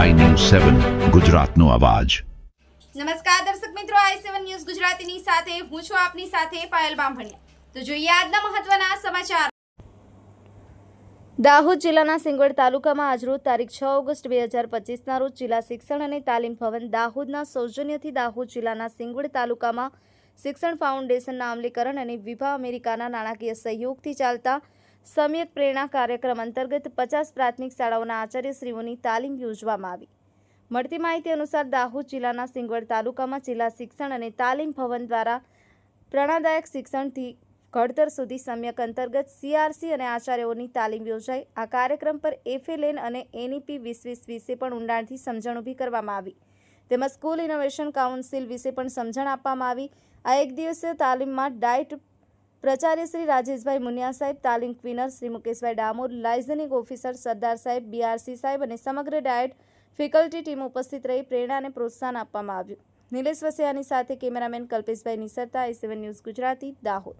સેવન ગુજરાતનો અવાજ. નમસ્કાર દર્શક મિત્રો આઈ સેવન ન્યૂઝ ગુજરાતીની સાથે હું છું આપની સાથે પાયલ બામભણિયા. તો જોઈએ આજના મહત્વના સમાચાર. દાહોદ જિલ્લાના સિંગવડ તાલુકામાં આજરોજ તારીખ છ ઓગસ્ટ બે હજાર પચીસના રોજ જિલ્લા શિક્ષણ અને તાલીમ ભવન દાહોદના સૌજન્યથી દાહોદ જિલ્લાના સિંગવડ તાલુકામાં શિક્ષણ ફાઉન્ડેશનના અમલીકરણ અને વિભા અમેરિકાના નાણાકીય સહયોગથી ચાલતા સમ્યક પ્રેરણા કાર્યક્રમ અંતર્ગત પચાસ પ્રાથમિક શાળાઓના આચાર્યશ્રીઓની તાલીમ યોજવામાં આવી. મળતી માહિતી અનુસાર દાહોદ જિલ્લાના સિંગવડ તાલુકામાં જિલ્લા શિક્ષણ અને તાલીમ ભવન દ્વારા પ્રેરણાદાયક શિક્ષણથી ઘડતર સુધી સમ્યક અંતર્ગત સીઆરસી અને આચાર્યોની તાલીમ યોજાઈ. આ કાર્યક્રમ પર એફએલએન અને એનઈપી વીસ વીસ વિશે પણ ઊંડાણથી સમજણ ઊભી કરવામાં આવી. તેમજ સ્કૂલ ઇનોવેશન કાઉન્સિલ વિશે પણ સમજણ આપવામાં આવી. આ એક દિવસીય તાલીમમાં ડાયટ પ્રચાર્ય શ્રી રાજેશભાઈ મુનિયા સાહેબ, તાલીમ ક્વિનર શ્રી મુકેશભાઈ ડામોર લાઇઝનિંગ ઓફિસર સરદાર સાહેબ, બીઆરસી સાહેબ અને સમગ્ર ડાયટ ફેકલ્ટી ટીમ ઉપસ્થિત રહી પ્રેરણા અને પ્રોત્સાહન આપવામાં આવ્યું. નિલેશ વસિયાની સાથે કેમેરામેન કલ્પેશભાઈ નિસરતા એ ન્યૂઝ ગુજરાતી, દાહોદ.